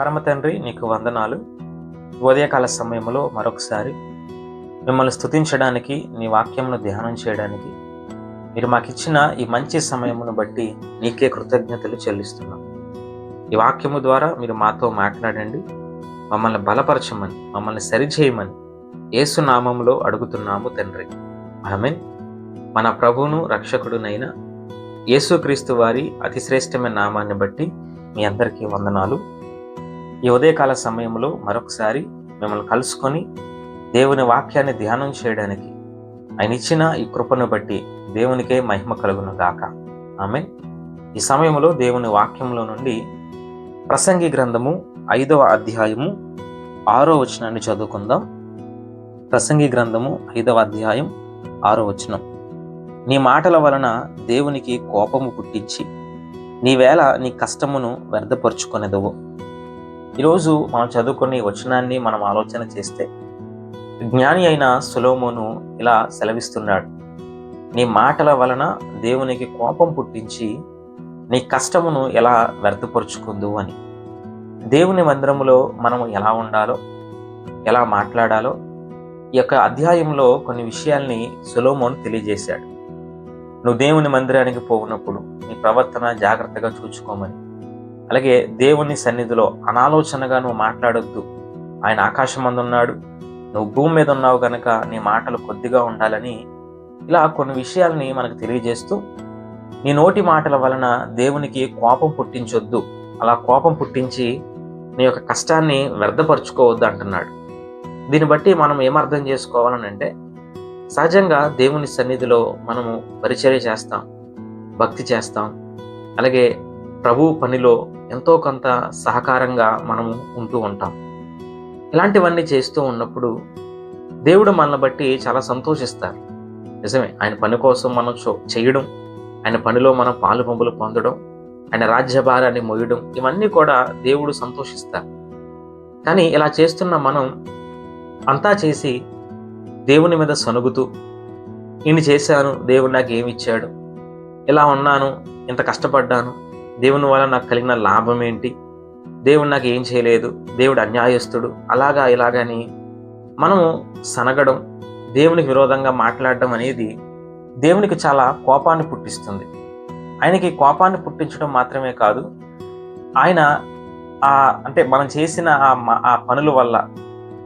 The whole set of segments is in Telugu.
పరమ తండ్రి నీకు వందనాలు. ఉదయకాల సమయంలో మరొకసారి మిమ్మల్ని స్థుతించడానికి నీ వాక్యమును ధ్యానం చేయడానికి మీరు మాకు ఇచ్చిన ఈ మంచి సమయమును బట్టి నీకే కృతజ్ఞతలు చెల్లిస్తున్నాం. ఈ వాక్యము ద్వారా మీరు మాతో మాట్లాడండి. మమ్మల్ని బలపరచమని మమ్మల్ని సరిచేయమని ఏసునామంలో అడుగుతున్నాము తండ్రి. ఆమెన్. మన ప్రభువును రక్షకుడునైన యేసుక్రీస్తు వారి అతిశ్రేష్టమైన నామాన్ని బట్టి మీ అందరికీ వందనాలు. ఈ ఉదయకాల సమయంలో మరొకసారి మిమ్మల్ని కలుసుకొని దేవుని వాక్యాన్ని ధ్యానం చేయడానికి ఆయన ఇచ్చిన ఈ కృపను బట్టి దేవునికే మహిమ కలుగును గాక. ఆమె ఈ సమయంలో దేవుని వాక్యంలో నుండి ప్రసంగి గ్రంథము ఐదవ అధ్యాయము ఆరో వచనాన్ని చదువుకుందాం. ప్రసంగి గ్రంథము ఐదవ అధ్యాయం ఆరో వచనం. నీ మాటల వలన దేవునికి కోపము పుట్టించి నీవేళ నీ కష్టమును వ్యర్థపరుచుకొనేదవు. ఈరోజు మనం చదువుకునే వచనాన్ని మనం ఆలోచన చేస్తే జ్ఞాని అయిన సులోమును ఇలా సెలవిస్తున్నాడు. నీ మాటల వలన దేవునికి కోపం పుట్టించి నీ కష్టమును ఎలా వ్యర్థపరుచుకుందు అని. దేవుని మందిరములో మనం ఎలా ఉండాలో ఎలా మాట్లాడాలో ఈ యొక్క అధ్యాయంలో కొన్ని విషయాల్ని సులోమోన్ తెలియజేశాడు. నువ్వు దేవుని మందిరానికి పోవునప్పుడు నీ ప్రవర్తన జాగ్రత్తగా చూసుకోమని అలాగే దేవుని సన్నిధిలో అనాలోచనగా నువ్వు మాట్లాడొద్దు. ఆయన ఆకాశం ఉన్నాడు నువ్వు భూమి మీద ఉన్నావు కనుక నీ మాటలు కొద్దిగా ఉండాలని ఇలా కొన్ని విషయాల్ని మనకు తెలియజేస్తూ నీ నోటి మాటల వలన దేవునికి కోపం పుట్టించొద్దు. అలా కోపం పుట్టించి నీ యొక్క కష్టాన్ని వ్యర్థపరుచుకోవద్దు అంటున్నాడు. దీన్ని బట్టి మనం ఏమర్థం చేసుకోవాలనంటే సహజంగా దేవుని సన్నిధిలో మనము పరిచర్య చేస్తాం భక్తి చేస్తాం. అలాగే ప్రభు పనిలో ఎంతో కొంత సహకారంగా మనము ఉంటూ ఉంటాం. ఇలాంటివన్నీ చేస్తూ ఉన్నప్పుడు దేవుడు మనల్ని బట్టి చాలా సంతోషిస్తారు. నిజమే ఆయన పని కోసం మనం చేయడం ఆయన పనిలో మనం పాలు పంపులు పొందడం ఆయన రాజ్యభారాన్ని మోయడం ఇవన్నీ కూడా దేవుడు సంతోషిస్తారు. కానీ ఇలా చేస్తున్న మనం అంతా చేసి దేవుని మీద సనుగుతూ ఇన్ని చేశాను దేవుడు నాకు ఏమి ఇచ్చాడు? ఇలా ఉన్నాను ఇంత కష్టపడ్డాను దేవుని వల్ల నాకు కలిగిన లాభం ఏంటి? దేవుడు నాకు ఏం చేయలేదు? దేవుడు అన్యాయస్తుడు. అలాగా ఇలాగని మనము సనగడం దేవునికి విరోధంగా మాట్లాడడం అనేది దేవునికి చాలా కోపాన్ని పుట్టిస్తుంది. ఆయనకి కోపాన్ని పుట్టించడం మాత్రమే కాదు ఆయన ఆ అంటే మనం చేసిన ఆ ఆ పనుల వల్ల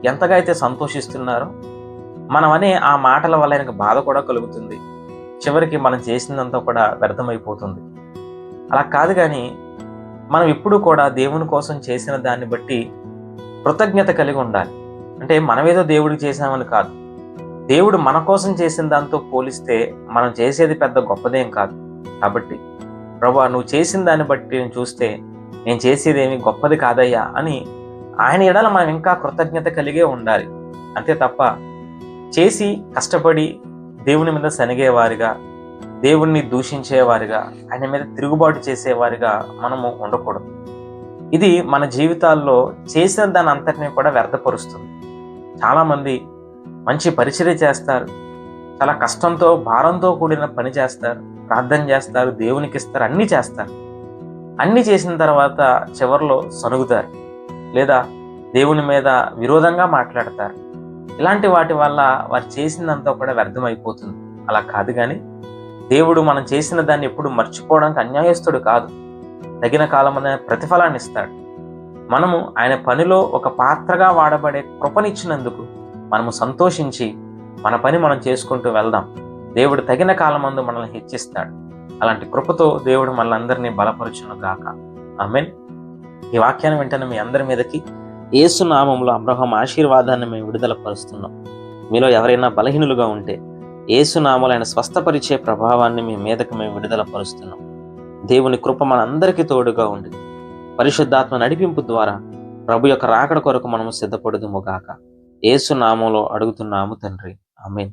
ఎంతగా అయితే సంతోషిస్తున్నారో మనం అనే ఆ మాటల వల్ల ఆయనకు బాధ కూడా కలుగుతుంది. చివరికి మనం చేసినంత కూడా వ్యర్థమైపోతుంది. అలా కాదు కానీ మనం ఇప్పుడు కూడా దేవుని కోసం చేసిన దాన్ని బట్టి కృతజ్ఞత కలిగి ఉండాలి. అంటే మనమేదో దేవుడికి చేసామని కాదు. దేవుడు మన కోసం చేసిన దాంతో పోలిస్తే మనం చేసేది పెద్ద గొప్పదేం కాదు. కాబట్టి ప్రభా నువ్వు చేసిన దాన్ని బట్టి నేను చూస్తే నేను చేసేదేమి గొప్పది కాదయ్యా అని ఆయన ఎడల మనం ఇంకా కృతజ్ఞత కలిగే ఉండాలి. అంతే తప్ప చేసి కష్టపడి దేవుని మీద శనిగేవారిగా దేవుణ్ణి దూషించేవారిగా ఆయన మీద తిరుగుబాటు చేసేవారిగా మనము ఉండకూడదు. ఇది మన జీవితాల్లో చేసిన దాని అంతటిని కూడా వ్యర్థపరుస్తుంది. చాలామంది మంచి పరిచర్య చేస్తారు చాలా కష్టంతో భారంతో కూడిన పని చేస్తారు ప్రార్థన చేస్తారు దేవునికి ఇస్తారు అన్నీ చేస్తారు. అన్నీ చేసిన తర్వాత చివరిలో సనుగుతారు లేదా దేవుని మీద విరోధంగా మాట్లాడతారు. ఇలాంటి వాటి వల్ల వారు చేసిందంతా కూడా వ్యర్థమైపోతుంది. అలా కాదు కానీ దేవుడు మనం చేసిన దాన్ని ఎప్పుడు మర్చిపోవడానికి అన్యాయస్తుడు కాదు. తగిన కాలం ప్రతిఫలాన్ని ఇస్తాడు. మనము ఆయన పనిలో ఒక పాత్రగా వాడబడే కృపనిచ్చినందుకు మనము సంతోషించి మన పని మనం చేసుకుంటూ వెళ్దాం. దేవుడు తగిన కాలమందు మనల్ని హెచ్చిస్తాడు. అలాంటి కృపతో దేవుడు మనల్ని బలపరుచును గాక. ఆమెన్. ఈ వాక్యాన్ని వెంటనే మీ అందరి మీదకి ఏసు నామంలో అబ్రహం ఆశీర్వాదాన్ని మేము విడుదల పరుస్తున్నాం. మీలో ఎవరైనా బలహీనులుగా ఉంటే ఏసునామలైన స్వస్థపరిచే ప్రభావాన్ని మీ మీదకు మేము విడుదల పరుస్తున్నాం. దేవుని కృప మనందరికీ తోడుగా ఉండి పరిశుద్ధాత్మ నడిపింపు ద్వారా ప్రభు యొక్క రాకడ కొరకు మనము సిద్ధపడుదుము గాక. ఏసునామంలో అడుగుతున్నాము తండ్రి. ఆమెన్.